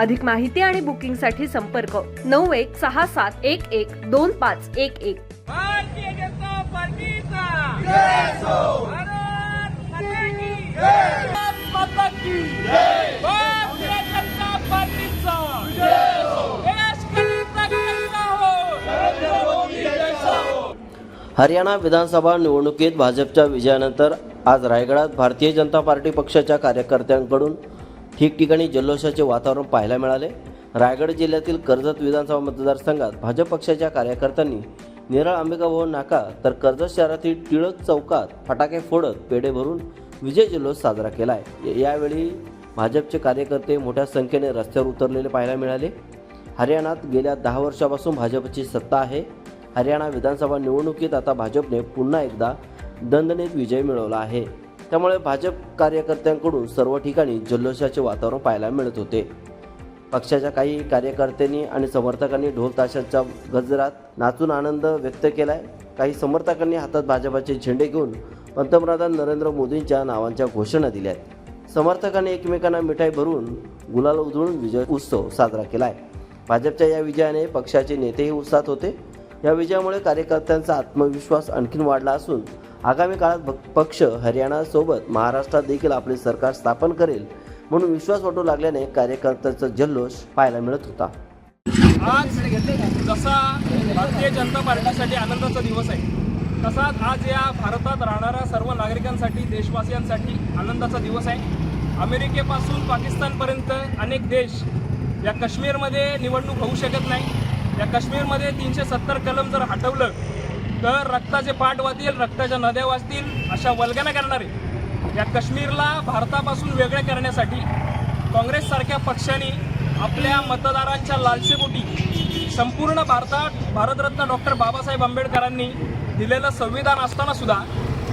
अधिक माहिती आणि बुकिंगसाठी संपर्क नऊ एक सहा सात एक एक दोन पाच एक एक. भारतीय जनता पार्टीचा. भारत माता की भारत माता की भारतीय जनता पार्टीचा. देश कधीचा कैसा हो नरेंद्र मोदी जैसा हो हरियाणा विधानसभा निवडणुकीत भाजपच्या विजयानंतर आज रायगडात भारतीय जनता पार्टी पक्षाच्या कार्यकर्त्यांकडून ठिकठिकाणी जल्लोषाचे वातावरण पाहायला मिळाले. रायगड जिल्ह्यातील कर्जत विधानसभा मतदारसंघात भाजप पक्षाच्या कार्यकर्त्यांनी नेरळ अंबिका भवन नाका तर कर्जत शहरातील टिळक चौकात फटाके फोडत पेढे भरून विजय जल्लोष साजरा केला आहे यावेळी भाजपचे कार्यकर्ते मोठ्या संख्येने रस्त्यावर उतरलेले पाहायला मिळाले. हरियाणात गेल्या दहा वर्षापासून भाजपची सत्ता आहे. हरियाणा विधानसभा निवडणुकीत आता भाजपने पुन्हा एकदा दणदणीत विजय मिळवला आहे. त्यामुळे भाजप कार्यकर्त्यांकडून सर्व ठिकाणी जल्लोषाचे वातावरण पाहायला मिळत होते. पक्षाच्या काही कार्यकर्त्यांनी आणि समर्थकांनी ढोल ताशांच्या गजरात नाचून आनंद व्यक्त केलाय. काही समर्थकांनी हातात भाजपाचे झेंडे घेऊन पंतप्रधान नरेंद्र मोदींच्या नावांच्या घोषणा दिल्या आहेत समर्थकांनी एकमेकांना मिठाई भरून गुलाल उधळून विजय उत्सव साजरा केलाय. भाजपच्या या विजयाने पक्षाचे नेतेही उत्साहात होते. या विजयामुळे कार्यकर्त्यांचा आत्मविश्वास आणखीन वाढला असून आगामी काळात पक्ष हरियाणासोबत महाराष्ट्रात देखील आपले सरकार स्थापन करेल म्हणून विश्वास वाटू लागल्याने कार्यकर्त्यांचा जल्लोष पाहायला मिळत होता. आज जसा भारतीय जनता पार्टीसाठी आनंदाचा दिवस आहे तसाच आज या भारतात राहणाऱ्या सर्व नागरिकांसाठी देशवासियांसाठी आनंदाचा दिवस आहे. अमेरिकेपासून पाकिस्तानपर्यंत अनेक देश या काश्मीरमध्ये निवडणूक होऊ शकत नाही. या काश्मीरमध्ये तीनशे सत्तर कलम जर हटवलं तर रक्ताचे पाठ वाहतील रक्ताच्या नद्या वाचतील अशा वल्गना करणारे. या काश्मीरला भारतापासून वेगळे करण्यासाठी काँग्रेससारख्या पक्षांनी आपल्या मतदारांच्या लालसेपोटी संपूर्ण भारतात भारतरत्न डॉक्टर बाबासाहेब आंबेडकरांनी दिलेलं संविधान असताना सुद्धा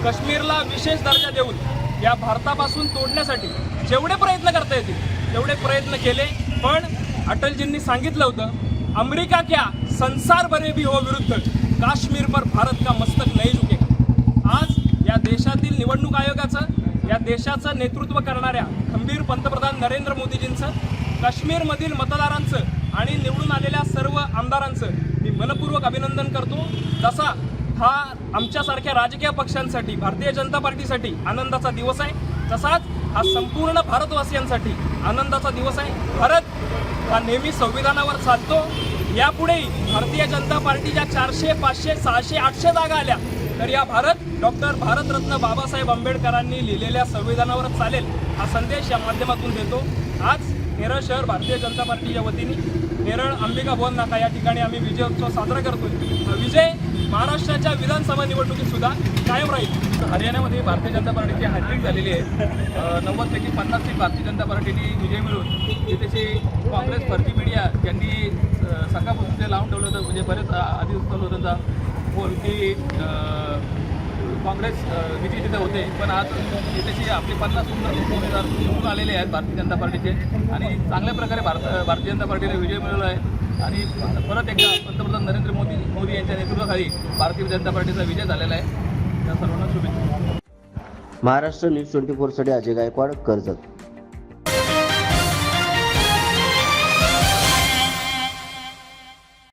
काश्मीरला विशेष दर्जा देऊन या भारतापासून तोडण्यासाठी जेवढे प्रयत्न करता येतील तेवढे प्रयत्न केले. पण अटलजींनी सांगितलं होतं अमेरिका क्या संसार भरे भी हो विरुद्ध? काश्मीर पर भारत का मस्तक नाही झुके आज या देशातील निवडणूक आयोगाचं या देशाचं नेतृत्व करणाऱ्या खंबीर पंतप्रधान नरेंद्र मोदीजींचं काश्मीरमधील मतदारांचं आणि निवडून आलेल्या सर्व आमदारांचं मी मनपूर्वक अभिनंदन करतो. जसा हा आमच्यासारख्या राजकीय पक्षांसाठी भारतीय जनता पार्टीसाठी आनंदाचा दिवस आहे तसाच हा संपूर्ण भारतवासियांसाठी आनंदाचा दिवस आहे. भारत हा नेहमी संविधानावर चालतो. यापुढेही भारतीय जनता पार्टीच्या चारशे पाचशे सहाशे आठशे जागा आल्या तर या भारत डॉक्टर भारतरत्न बाबासाहेब आंबेडकरांनी लिहिलेल्या संविधानावरच चालेल हा संदेश या माध्यमातून देतो. आज नेरळ शहर भारतीय जनता पार्टीच्या वतीने नेरळ अंबिका भवन नाका या ठिकाणी आम्ही विजयोत्सव साजरा करतोय. विजय महाराष्ट्राच्या विधानसभा निवडणुकीत सुद्धा कायम राहील. हरियाणामध्ये भारतीय जनता पार्टीची हॅट्रिक झालेली आहे. नव्वदपैकी पन्नास सीट भारतीय जनता पार्टीने विजय मिळून तिथे काँग्रेस फर्जी मीडिया यांनी सकाळपासून ते लावून ठेवलं होतं म्हणजे बरेच आधी उत्पन्न होतं त्यांचा बोल की काँग्रेस अ, विजयी तिथे होते पण आज तिथेची आपले पन्नास सुंदर उमेदवार निवडून आलेले आहेत भारतीय जनता पार्टीचे. आणि चांगल्या प्रकारे भारत भारतीय जनता पार्टीने विजय मिळवला आहे. आणि परत एकदा पंतप्रधान नरेंद्र मोदी मोदी यांच्या नेतृत्वाखाली भारतीय जनता पार्टीचा विजय झालेला आहे. त्या सर्वांना शुभेच्छा. महाराष्ट्र न्यूज ट्वेंटी फोरसाठी अजय गायकवाड कर्जत.